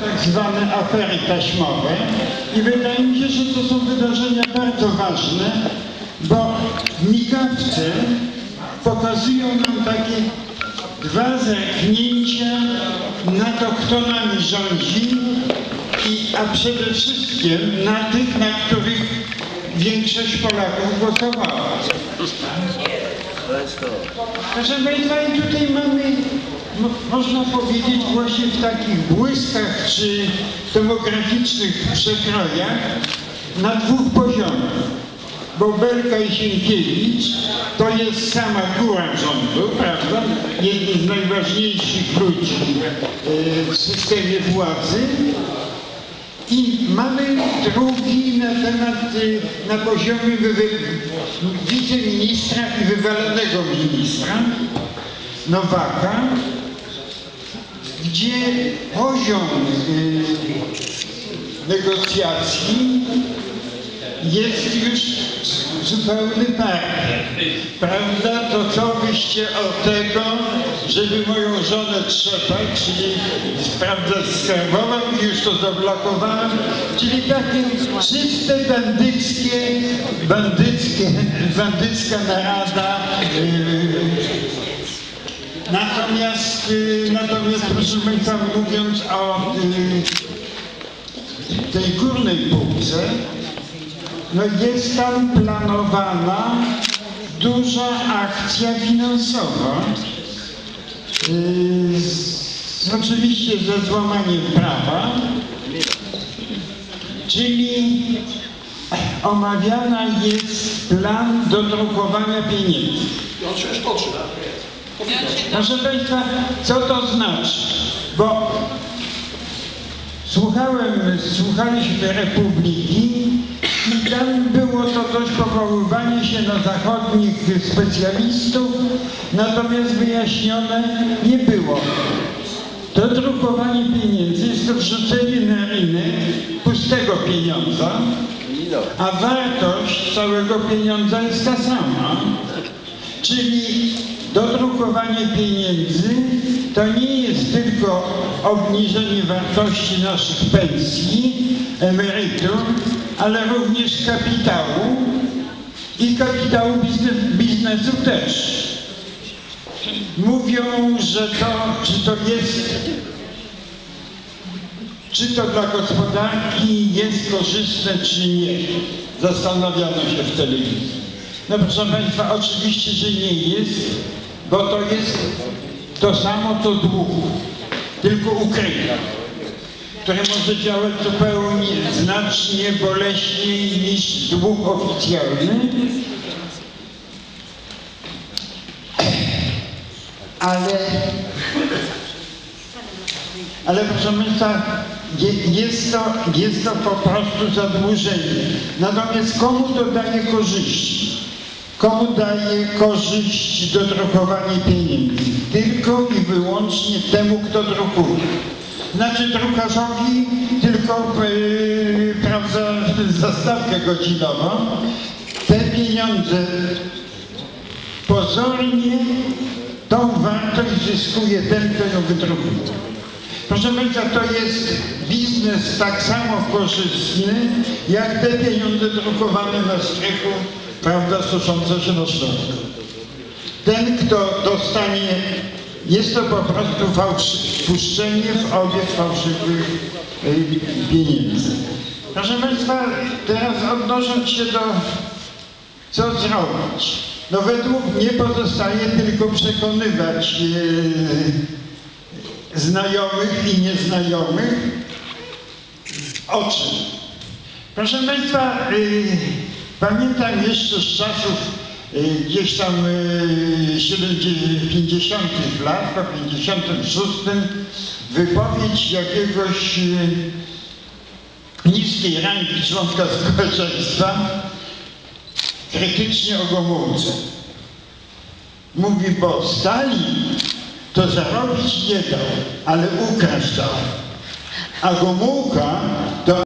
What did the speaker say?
tak zwane afery taśmowe i wydaje mi się, że to są wydarzenia bardzo ważne, bo migawce pokazują nam takie dwa zerknięcia na to, kto nami rządzi, i, a przede wszystkim na tych, na których większość Polaków głosowała. Proszę Państwa, i tutaj mamy, można powiedzieć, właśnie w takich błyskach czy demograficznych przekrojach na dwóch poziomach. Bo Belka i Sienkiewicz to jest sama góra rządu, prawda? Jedni z najważniejszych ludzi e, w systemie władzy. I mamy drugi na temat, y, na poziomie wiceministra i wywalonego ministra Nowaka, gdzie poziom y, negocjacji jest już zupełny parkiet. Prawda? To co wyście o tego, żeby moją żonę trzepać, czyli sprawdzać skarbową już to zablokowałem, czyli takie czyste bandyckie, bandyckie, bandycka narada. Yy, Natomiast, yy, natomiast proszę Państwa, mówiąc o yy, tej górnej półce, no jest tam planowana duża akcja finansowa, yy, z, oczywiście ze złamaniem prawa, czyli omawiana jest plan dodrukowania pieniędzy. On się już Proszę Państwa, co to znaczy? Bo słuchałem, słuchaliśmy Republiki i tam było to dość powoływanie się na zachodnich specjalistów, natomiast wyjaśnione nie było. To drukowanie pieniędzy jest to wrzucenie na rynek pustego pieniądza, a wartość całego pieniądza jest ta sama. Czyli dodrukowanie pieniędzy to nie jest tylko obniżenie wartości naszych pensji, emerytur, ale również kapitału i kapitału biznes, biznesu też. Mówią, że to, czy to jest, czy to dla gospodarki jest korzystne, czy nie. Zastanawiano się w telewizji. No proszę Państwa, oczywiście, że nie jest, bo to jest to samo co dług, tylko ukryte, które może działać zupełnie znacznie boleśniej niż dług oficjalny. Ale, ale proszę Państwa, jest to, jest to po prostu zadłużenie. Natomiast komu to daje korzyści? Komu daje korzyść dodrukowanie pieniędzy? Tylko i wyłącznie temu, kto drukuje. Znaczy drukarzowi tylko yy, prawda, zastawkę godzinową. Te pieniądze pozornie tą wartość zyskuje ten, kto ją wydrukuje. Proszę Państwa, to jest biznes tak samo korzystny, jak te pieniądze drukowane na strychu prawda, suszące się na środku. Ten, kto dostanie, jest to po prostu fałszy, wpuszczenie w obieg fałszywych y, pieniędzy. Proszę Państwa, teraz odnosząc się do co zrobić. No według mnie pozostaje tylko przekonywać yy, znajomych i nieznajomych o czym. Proszę Państwa, yy, Pamiętam jeszcze z czasów y, gdzieś tam 50 y, lat, po 56 wypowiedź jakiegoś y, niskiej rangi członka społeczeństwa krytycznie o Gomułce. Mówi, bo Stalin to zarobić nie dał, ale ukraść dał. A Gomułka to